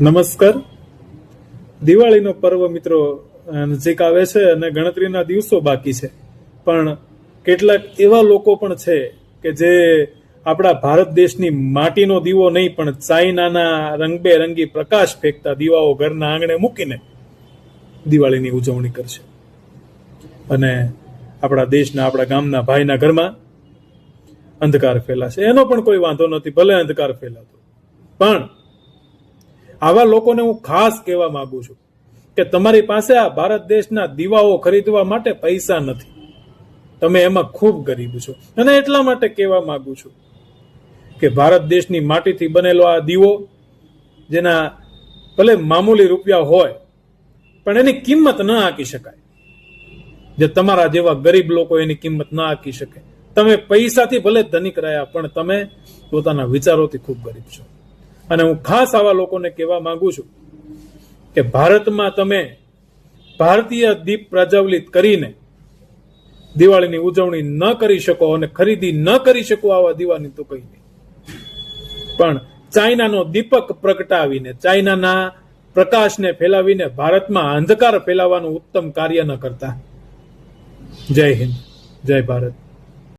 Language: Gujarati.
નમસ્કાર. દિવાળીનો પર્વ મિત્રો નજીક આવે છે અને ગણતરીના દિવસો બાકી છે. પણ કેટલાક એવા લોકો પણ છે કે જે આપણા ભારત દેશની માટીનો દીવો નહીં, પણ ચાઇનાના રંગબેરંગી પ્રકાશ ફેંકતા દીવાઓ ઘરના આંગણે મૂકીને દિવાળીની ઉજવણી કરશે. અને આપણા દેશના, આપણા ગામના ભાઈના ઘરમાં અંધકાર ફેલાશે. એનો પણ કોઈ વાંધો નથી, ભલે અંધકાર ફેલાતો. પણ આવા લોકોને હું ખાસ કહેવા માંગુ છું કે તમારી પાસે આ ભારત દેશના દીવાઓ ખરીદવા માટે પૈસા નથી. તમે એમાં ખૂબ ગરીબ છો. અને એટલા માટે કહેવા માંગુ છું કે ભારત દેશની માટીથી બનેલો આ દીવો, જેના ભલે મામૂલી રૂપિયા હોય, પણ એની કિંમત ન આંકી શકાય. જે તમારા જેવા ગરીબ લોકો એની કિંમત ન આંકી શકે. તમે પૈસાથી ભલે ધનિક રહ્યા, પણ તમે પોતાના વિચારોથી ખૂબ ગરીબ છો. અને હું ખાસ આવા લોકોને કહેવા માંગુ છું કે ભારતમાં તમે ભારતીય દીપ પ્રજ્વલિત કરીને દિવાળીની ઉજવણી ન કરી શકો અને ખરીદી ન કરી શકો આવા દીવાની તો કઈ નહીં. પણ ચાઇનાનો દીપક પ્રગટાવીને, ચાઇનાના પ્રકાશને ફેલાવીને ભારતમાં અંધકાર ફેલાવવાનું ઉત્તમ કાર્ય ન કરતા. જય હિન્દ. જય ભારત.